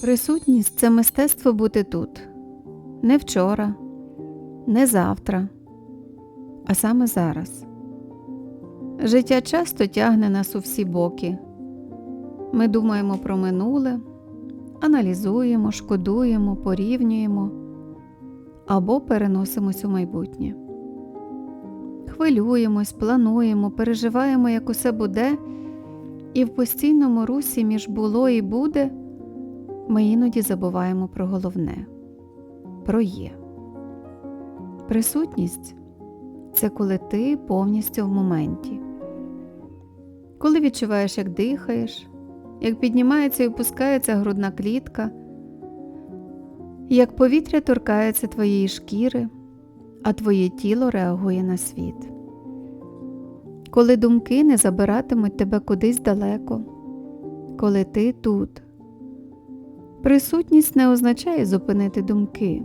Присутність це мистецтво бути тут. Не вчора, не завтра, а саме зараз. Життя часто тягне нас у всі боки. Ми думаємо про минуле, аналізуємо, шкодуємо, порівнюємо або переносимось у майбутнє. Хвилюємось, плануємо, переживаємо, як усе буде, і в постійному русі між було і буде ми іноді забуваємо про головне про є. Присутність це коли ти повністю в моменті, коли відчуваєш, як дихаєш, як піднімається і опускається грудна клітка, як повітря торкається твоєї шкіри, а твоє тіло реагує на світ. Коли думки не забиратимуть тебе кудись далеко, коли ти тут. Присутність не означає зупинити думки,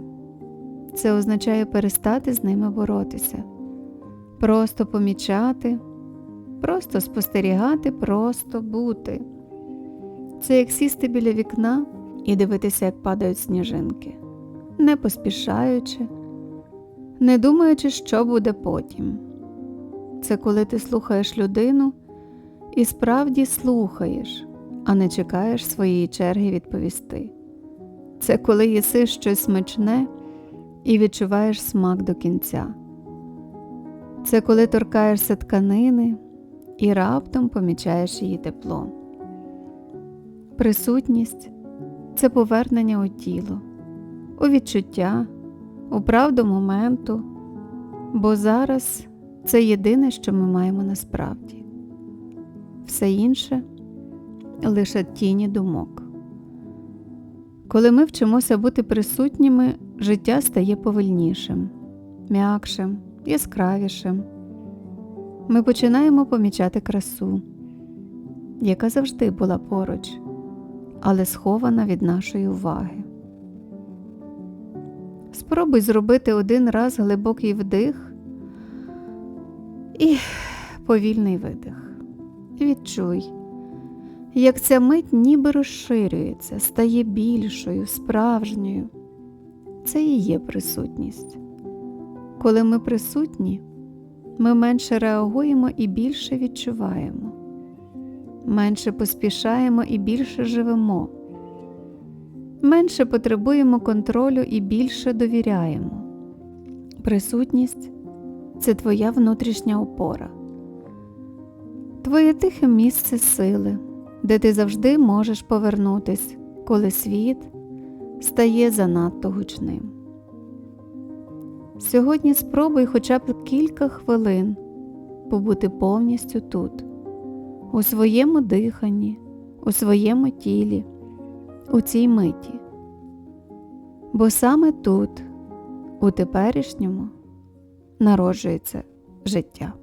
це означає перестати з ними боротися, просто помічати, просто спостерігати, просто бути. Це як сісти біля вікна і дивитися, як падають сніжинки, не поспішаючи, не думаючи, що буде потім. Це коли ти слухаєш людину і справді слухаєш а не чекаєш своєї черги відповісти. Це коли їси щось смачне і відчуваєш смак до кінця. Це коли торкаєшся тканини і раптом помічаєш її тепло. Присутність це повернення у тіло, у відчуття, у правду моменту, бо зараз це єдине, що ми маємо насправді. Все інше лише тіні думок. Коли ми вчимося бути присутніми, життя стає повільнішим, м'якшим, яскравішим. Ми починаємо помічати красу, яка завжди була поруч, але схована від нашої уваги. Спробуй зробити один раз глибокий вдих і повільний видих. Відчуй як ця мить ніби розширюється, стає більшою, справжньою. Це і є присутність. Коли ми присутні, ми менше реагуємо і більше відчуваємо, менше поспішаємо і більше живемо, менше потребуємо контролю і більше довіряємо. Присутність це твоя внутрішня опора, твоє тихе місце сили де ти завжди можеш повернутись, коли світ стає занадто гучним. Сьогодні спробуй хоча б кілька хвилин побути повністю тут, у своєму диханні, у своєму тілі, у цій миті. Бо саме тут, у теперішньому, народжується життя.